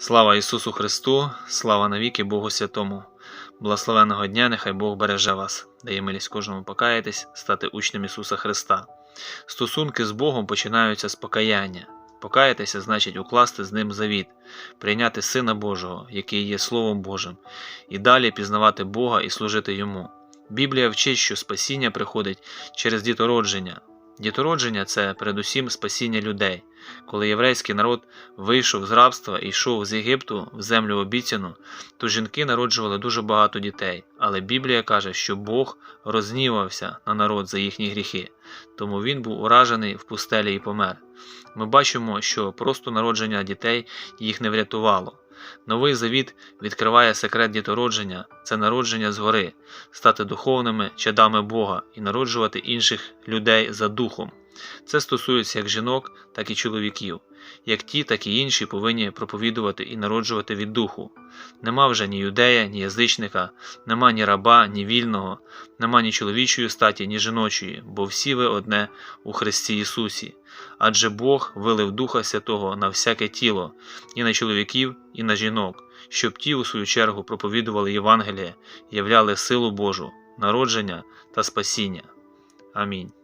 Слава Ісусу Христу, слава навіки Богу Святому. Благословенного дня, нехай Бог береже вас, дає милість кожному покаятись, стати учнем Ісуса Христа. Стосунки з Богом починаються з покаяння. Покаятися значить укласти з ним завіт, прийняти Сина Божого, який є Словом Божим, і далі пізнавати Бога і служити Йому. Біблія вчить, що спасіння приходить через дітородження. Дітородження це передусім спасіння людей. Коли єврейський народ вийшов з рабства і йшов з Єгипту в землю обіцяну, то жінки народжували дуже багато дітей. Але Біблія каже, що Бог рознівався на народ за їхні гріхи, тому він був уражений в пустелі і помер. Ми бачимо, що просто народження дітей їх не врятувало. Новий завіт відкриває секрет дітородження це народження згори, стати духовними чадами Бога і народжувати інших людей за духом. Це стосується як жінок, так і чоловіків. Як ті, так і інші повинні проповідувати і народжувати від духу. Нема вже ні юдея, ні язичника, нема ні раба, ні вільного, нема ні чоловічої статі, ні жіночої, бо всі ви одне у Христі Ісусі. Адже Бог вилив Духа Святого на всяке тіло, і на чоловіків, і на жінок, щоб ті, у свою чергу, проповідували Євангеліє, являли силу Божу, народження та спасіння. Амінь.